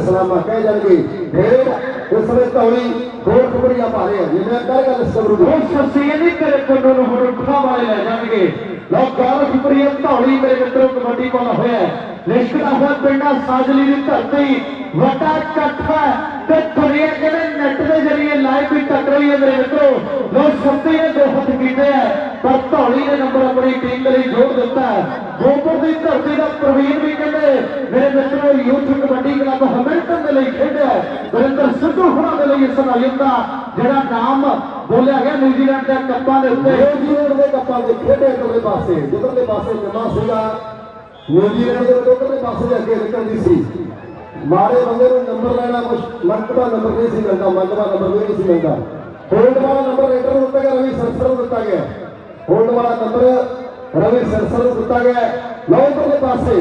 ਸਲਾਮਾ ਕਹਿ ਜਾਣਗੇ। ਫੇਰ ਇਸ ਸਮੇਂ ਧੌਲੀ ਗੋਲ ਕੁਬੜੀਆਂ ਪਾ ਜਿਵੇਂ ਕਰ ਗੱਲ ਸਬਰੂ ਦੀ। ਉਹ ਸ਼ਖਸੀਅਤ ਨਹੀਂ ਤੇਰੇ ਕੋਲੋਂ ਨੂੰ ਹੁਣ ਉੱਠਾਂ ਵਾਲੇ ਲੈ ਜਾਣਗੇ। ਲੋ ਗੌਰ ਖੁਪਰੀਏ ਧੌਲੀ ਮੇਰੇ ਮਿੱਤਰੋ, ਕਬੱਡੀ ਪਾਉਣਾ ਹੋਇਆ ਲਿਸ਼ਕਦਾ ਹੋਇਆ ਪਿੰਡਾਂ ਸਾਜਲੀ ਦੀ ਧਰਤੀ। ਵੱਡਾ ਇਕੱਠਾ ਤੇ ਦੁਨੀਆ ਕਹਿੰਦੇ ਨੈਟ ਦੇ ਜ਼ਰੀਏ ਲਾਈਵ ਵੀ ਟੱਕ ਰਹੀ ਹੈ ਮੇਰੇ ਮਿੱਤਰੋ। ਲੋ ਸ਼ਕਤੀ ਨੇ ਦੋ ਹੱਥ ਕੀਤੇ ਹੈ ਪਰ ਧੌਲੀ ਨੇ ਨੰਬਰ ਆਪਣੀ ਟੀਮ ਦੇ ਲਈ ਜੋੜ ਦਿੱਤਾ ਹੈ। ਗੋਪੁਰ ਦੀ ਧਰਤੀ ਦਾ ਪ੍ਰਵੀਨ ਵੀ ਕਹਿੰਦੇ, ਮੇਰੇ ਮਿੱਤਰੋ, ਯੂਥ ਕਬੱਡੀ ਕਲੱਬ ਹਮਿਲਟਨ ਦੇ ਲਈ ਖੇਡਿਆ ਹੈ। ਵਰਿੰਦਰ ਸਿੱਧੂ ਹੁਣਾਂ ਦੇ ਲਈ ਇਸ ਨਾਇਮ ਦਾ ਜਿਹੜਾ ਨਾਮ ਬੋਲਿਆ ਗਿਆ ਨਿਊਜ਼ੀਲੈਂਡ ਦੇ ਕੱਪਾਂ ਦੇ ਉੱਤੇ। ਨਿਊਜ਼ੀਲੈਂਡ ਦੇ ਕੱਪਾਂ ਦੇ ਖੇਡੇ ਇਧਰਲੇ ਪਾਸੇ, ਜਿੱਧਰਲੇ ਪਾਸੇ ਜਮਾ ਸੀਗਾ, ਨਿਊਜ਼ੀਲੈਂਡ ਦੇ ਉਧਰਲੇ ਪਾਸੇ ਦੇ ਅੱਗੇ ਨਿਕਲਦੀ ਸੀ। ਮਾਰੇ ਬੰਦੇ ਨੂੰ ਨੰਬਰ ਲੈਣਾ ਕੁਝ ਮੰਤਵਾ ਨੰਬਰ ਨਹੀਂ ਸੀ ਮਿਲਦਾ ਮੰਤਵਾ ਨੰਬਰ ਵੀ ਨਹੀਂ ਸੀ ਮਿਲਦਾ। ਹੋਲਡ ਵਾਲਾ ਨੰਬਰ ਰੇਡਰ ਨੂੰ ਦਿੱਤਾ ਗਿਆ ਰਵੀ ਸਰਸਰ ਨੂੰ ਦਿੱਤਾ ਗਿਆ। ਹੋਲਡ ਵਾਲਾ ਨੰਬਰ ਰਵੀ ਸਰਸਰ ਨੂੰ ਦਿੱਤਾ ਗਿਆ ਲਓ ਉਧਰਲੇ ਪਾਸੇ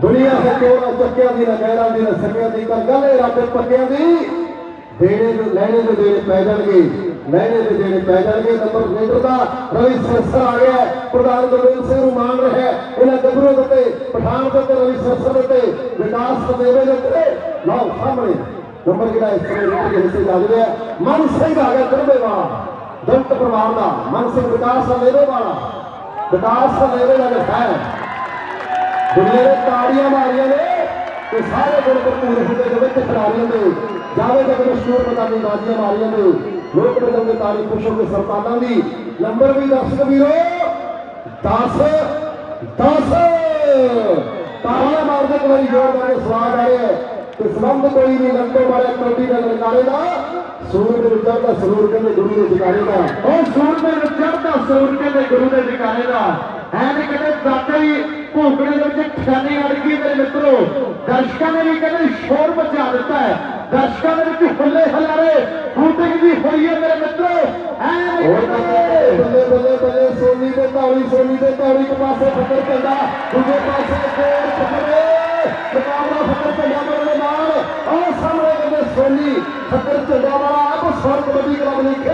ਦੁਨੀਆ ਦੇ ਕੋਲ ਚੱਕਿਆਂ ਦੀ ਨਾ ਦੀ ਨਾ ਦੀ ਤਾਂ ਗੱਲ ਇਹ ਪੱਕਿਆਂ ਦੀ। ਦੇਣੇ ਦੇ, ਲੈਣੇ ਦੇ ਦੇਣੇ ਪੈ ਜਾਣਗੇ, ਲੈਣੇ ਦੇ ਦੇਣੇ ਪੈ ਜਾਣਗੇ। ਨੰਬਰ ਲੀਡਰ ਦਾ ਰਵੀ ਸਰਸਰ ਆ ਗਿਆ ਪ੍ਰਧਾਨ ਗੁਰਵਿੰਦਰ ਸਿੰਘ ਨੂੰ ਮਾਨ ਰਿਹਾ ਇਹਨਾਂ ਗੱਭਰੂ ਦੇ ਉੱਤੇ, ਪਠਾਨ ਦੇ ਉੱਤੇ ਰਵੀ ਸਰਸਰ ਦੇ ਵਿਕਾਸ ਦੇਵੇ ਦੇ ਲਓ ਸਾਹਮਣੇ ਨੰਬਰ ਜਿਹੜਾ ਇਸ ਸਮੇਂ ਦੇ ਹਿੱਸੇ ਲੱਗ ਰਿਹਾ ਮਨ ਸਿੰਘ ਆ ਗਿਆ ਦਰਬੇ ਵਾਲਾ ਪਰਿਵਾਰ ਦਾ ਮਨ ਸਿੰਘ ਵਿਕਾਸ ਲੈਵੇ ਵਾਲਾ, ਵਿਕਾਸ ਲੈਵੇ ਦਾ ਜਿਹੜਾ ਹੈ ਦੁਨੀਆ ਦੇ ਤਾੜੀਆਂ ਮਾਰੀਆਂ ਨੇ ਤੇ ਸਾਰੇ ਗੁਰਪੁਰਬ ਹੁੰਦੇ ਦੇ ਵਿੱਚ ਖਿਡਾਰੀਆਂ ਦੇ, ਜਾਵੇ ਤੱਕ ਮਸ਼ਹੂਰ ਪਤਾਨੀ ਬਾਜ਼ੀਆਂ ਮਾਰੀਆਂ ਨੇ, ਲੋਕ ਬਦਲ ਦੇ ਤਾੜੀ ਖੁਸ਼ ਹੋ ਕੇ ਦੀ ਨੰਬਰ ਵੀ ਦਰਸ਼ਕ ਵੀਰੋ 10 10 ਤਾੜੀਆਂ ਮਾਰਦੇ ਇੱਕ ਵਾਰੀ ਜ਼ੋਰਦਾਰ ਸਵਾਦ ਆ ਰਿਹਾ ਹੈ ਤੇ ਸੰਬੰਧ ਕੋਈ ਨਹੀਂ ਲੰਟੋ ਵਾਲੇ ਕਬੱਡੀ ਦਾ ਲਲਕਾਰੇ ਦਾ ਸੂਰ ਦੇ ਵਿੱਚ ਚੜ੍ਹਦਾ ਸਰੂਰ ਕਹਿੰਦੇ ਗੁਰੂ ਦੇ ਜਕਾਰੇ ਦਾ ਉਹ ਸੂਰ ਦੇ ਵਿੱਚ ਚੜ੍ਹਦਾ ਸੂਰ ਕਹਿੰਦੇ ਗੁਰੂ ਦੇ ਜਕਾਰੇ ਦਾ ਐ ਨਹੀਂ ਕਹਿੰਦੇ ਵਾਕਈ ਭੋਗਣੇ ਦੇ ਵਿੱਚ ਠਿਆਨੀ ਅੜ ਗਈ ਮੇਰੇ ਮਿੱਤਰੋ ਦਰਸ਼ਕਾਂ ਨੇ ਵੀ ਕਹਿੰਦੇ ਸ਼ੋਰ ਮਚਾ ਦਿੱਤਾ ਹੈ ਦਰਸ਼ਕਾਂ ਦੇ ਵਿੱਚ ਹੁੱਲੇ ਹਲਾਰੇ ਫੂਟਿੰਗ ਵੀ ਹੋਈ ਹੈ ਮੇਰੇ ਮਿੱਤਰੋ ਐ ਨਹੀਂ ਹੋਰ ਕਹਿੰਦੇ ਬੱਲੇ ਬੱਲੇ ਬੱਲੇ ਸੋਨੀ ਦੇ ਧੌਲੀ ਸੋਨੀ ਦੇ ਧੌਲੀ ਇੱਕ ਪਾਸੇ ਫੱਕਰ ਚੱਲਦਾ ਦੂਜੇ ਪਾਸੇ ਕੋਰ ਫੱਕਰੇ ਮੁਕਾਬਲਾ ਫੱਕਰ ਚੱਲਦਾ ਮੇਰੇ ਨਾਲ ਆਹ ਸਾਹਮਣੇ ਕਹਿੰਦੇ ਸੋਨੀ ਫੱਕਰ ਚੱਲਦਾ ਵਾਲਾ ਆਪ ਸਵਰ ਕਬੱਡੀ ਕਲੱਬ ਨੇ ਖੇਡਿਆ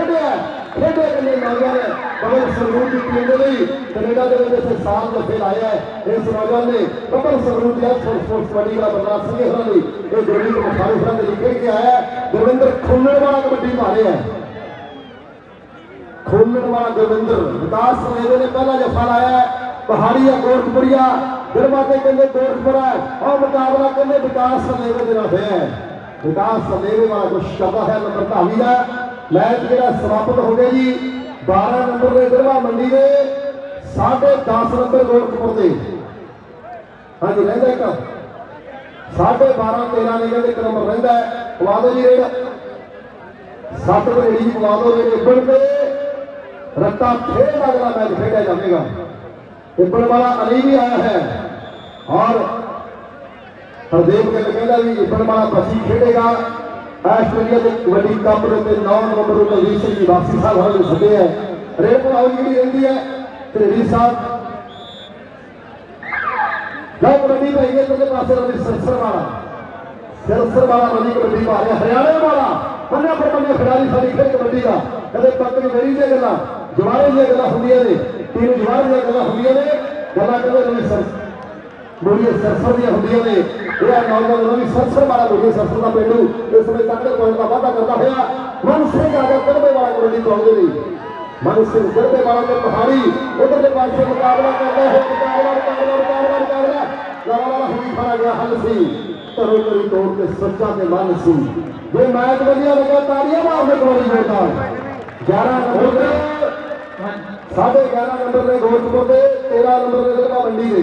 ਖੇਡੇ ਕੰਨੇ ਨੌਜਵਾਨ ਬਬਲ ਸਰੂਰ ਦੀ ਟੀਮ ਦੇ ਲਈ ਕੈਨੇਡਾ ਦੇ ਵਿੱਚ ਇਸੇ ਸਾਲ ਲੱਭੇ ਲਾਇਆ ਹੈ ਇਸ ਨੌਜਵਾਨ ਨੇ ਬਬਲ ਸਰੂਰ ਦੀ ਸਪੋਰਟਸ ਸਪੋਰਟਸ ਕਬੱਡੀ ਕਲੱਬ ਬਦਲਾ ਸਿੰਘੇ ਹੋਰਾਂ ਲਈ ਇਹ ਗੁਰਮੀਤ ਮੁਖਾਰੀ ਹੋਰਾਂ ਦੇ ਲਈ ਖੇਡ ਕੇ ਆਇਆ ਹੈ ਗੁਰਵਿੰਦਰ ਖੁੰਨੜ ਵਾਲਾ ਕਬੱਡੀ ਮਾਰਿਆ ਹੈ ਖੋਲਣ ਵਾਲਾ ਗੁਰਵਿੰਦਰ ਵਿਕਾਸ ਸਲੇਵੇ ਨੇ ਪਹਿਲਾ ਜਫਾ ਲਾਇਆ ਹੈ। ਪਹਾੜੀਆ ਕੋਟਪੁਰੀਆ ਦਰਵਾਜ਼ੇ ਕਹਿੰਦੇ ਕੋਟਪੁਰਾ ਉਹ ਮੁਕਾਬਲਾ ਕਹਿੰਦੇ ਵਿਕਾਸ ਸਲੇਵੇ ਦੇ ਨਾਲ ਹੋਇਆ ਹੈ ਵਿਕਾਸ ਸਲੇਵੇ ਵਾਲਾ ਕੁਛ ਕਰਦਾ ਹੈ ਨੰਬਰ ਧਾਵੀ ਦਾ ਮੈਚ ਜਿਹੜਾ ਸਮਾਪਤ ਹੋ ਗਿਆ ਜੀ 12 ਨੰਬਰ ਦੇ ਦਰਵਾ ਮੰਡੀ ਦੇ 10.5 ਨੰਬਰ ਕੋਟਪੁਰ ਦੇ। ਹਾਂਜੀ, ਰਹਿੰਦਾ ਇੱਕ। 12.5 13 ਨੇ ਕਹਿੰਦੇ ਇੱਕ ਨੰਬਰ ਰਹਿੰਦਾ ਪਵਾ ਦਿਓ ਜੀ ਰੇਡ। ਸੱਤ ਬਰੇੜੀ ਦੀ ਪਵਾ ਦਿਓ ਰੇਡ ਇੱਬਣ ਤੇ। ਰੱਤਾ ਫੇਰ ਲੱਗਦਾ ਮੈਚ ਖੇਡਿਆ ਜਾਵੇਗਾ। ਇੱਬਣ ਵਾਲਾ ਅਲੀ ਵੀ ਆਇਆ ਹੈ। ਔਰ ਹਰਦੇਵ ਕਹਿੰਦਾ ਵੀ ਇੱਬਣ ਵਾਲਾ ਬਸੀ ਖੇਡੇਗਾ। ਆਸਟ੍ਰੇਲੀਆ ਦੇ ਕਬੱਡੀ ਕੱਪ ਦੇ ਉੱਤੇ 9 ਨੰਬਰ ਉੱਤੇ ਵੀਰ ਸਿੰਘ ਦੀ ਵਾਪਸੀ ਸਾਹਿਬ ਹੋਰਾਂ ਨੂੰ ਸੱਦੇ ਹੈ ਰੇਡ ਪਵਾਉ ਜਿਹੜੀ ਰਹਿੰਦੀ ਹੈ ਢੇਰੀ ਸਾਹਿਬ। ਲਓ ਕਬੱਡੀ ਭਾਈ ਇਹ ਤੇ ਪਾਸੇ ਰਵੀ ਸਰਸਰ ਵਾਲਾ। ਸਰਸਰ ਵਾਲਾ ਰਵੀ ਕਬੱਡੀ ਪਾ ਰਿਹਾ, ਹਰਿਆਣੇ ਵਾਲਾ। ਪੰਨਾ ਪਰ ਪੰਨੇ ਖਿਡਾਰੀ ਸਾਡੀ ਖੇਡ ਕਬੱਡੀ ਦਾ। ਕਦੇ ਪੱਕੜੀ ਮੇਰੀ ਦੀਆਂ ਗੱਲਾਂ ਜਵਾਰੇ ਦੀਆਂ ਗੱਲਾਂ ਹੁੰਦੀਆਂ ਨੇ। ਟੀਮ ਜਵਾਰੇ ਦੀਆਂ ਗੱਲਾਂ ਹੁੰਦੀਆਂ ਨੇ। ਗੱਲਾਂ ਕਹਿੰਦੇ ਰਵੀ ਸਰ ਮੋਰੀਏ ਸਰਸਰ ਦੀਆਂ ਹੁੰਦੀਆਂ ਨੇ। ਇਹ ਨੌਜਵਾਨ ਰਵੀ ਸਰਸਰ ਵਾਲਾ ਮੋਰੀਏ ਸਰਸਰ ਦਾ ਪਿੰਡੂ ਇਸ ਸਮੇਂ ਤੱਕ ਪੁਆਇੰਟ ਦਾ ਵਾਅਦਾ ਕਰਦਾ ਹੋਇਆ ਮਨ ਸਿੰਘ ਆ ਗਿਆ ਕਦਮੇ ਵਾਲਾ ਕਬੱਡੀ ਪਾਉਣ ਦੇ ਲਈ। ਮਨ ਸਿੰਘ ਕਦਮੇ ਵਾਲਾ ਤੇ ਪਹਾੜੀ ਉਧਰਲੇ ਪਾਸੇ ਮੁਕਾਬਲਾ ਕਰਦਾ ਹੈ ਮੁਕਾਬਲਾ ਮੁਕਾਬਲਾ ਮੁਕਾਬਲਾ ਮੁਕਾਬਲਾ। ਲਾਲਾ ਹਰੀ ਫੜਾ ਗਿਆ ਹੱਲ ਸੀ ਧਰੋ ਤਰੀ ਤੋੜ ਕੇ ਸੱਚਾ ਤੇ ਮਨ ਸੀ। ਜੇ ਮੈਚ ਵਧੀਆ ਲੱਗਾ ਤਾੜੀਆਂ ਮਾਰਦੇ ਕੋਲੀ ਜੋਰਦਾਰ 11 ਨੰਬਰ ਤੇ ਸਾਢੇ 11 ਨੰਬਰ ਦੇ ਗੋਲਪੁਰ ਦੇ 13 ਨੰਬਰ ਦੇ ਦਰਵਾ ਮੰਡੀ ਦੇ।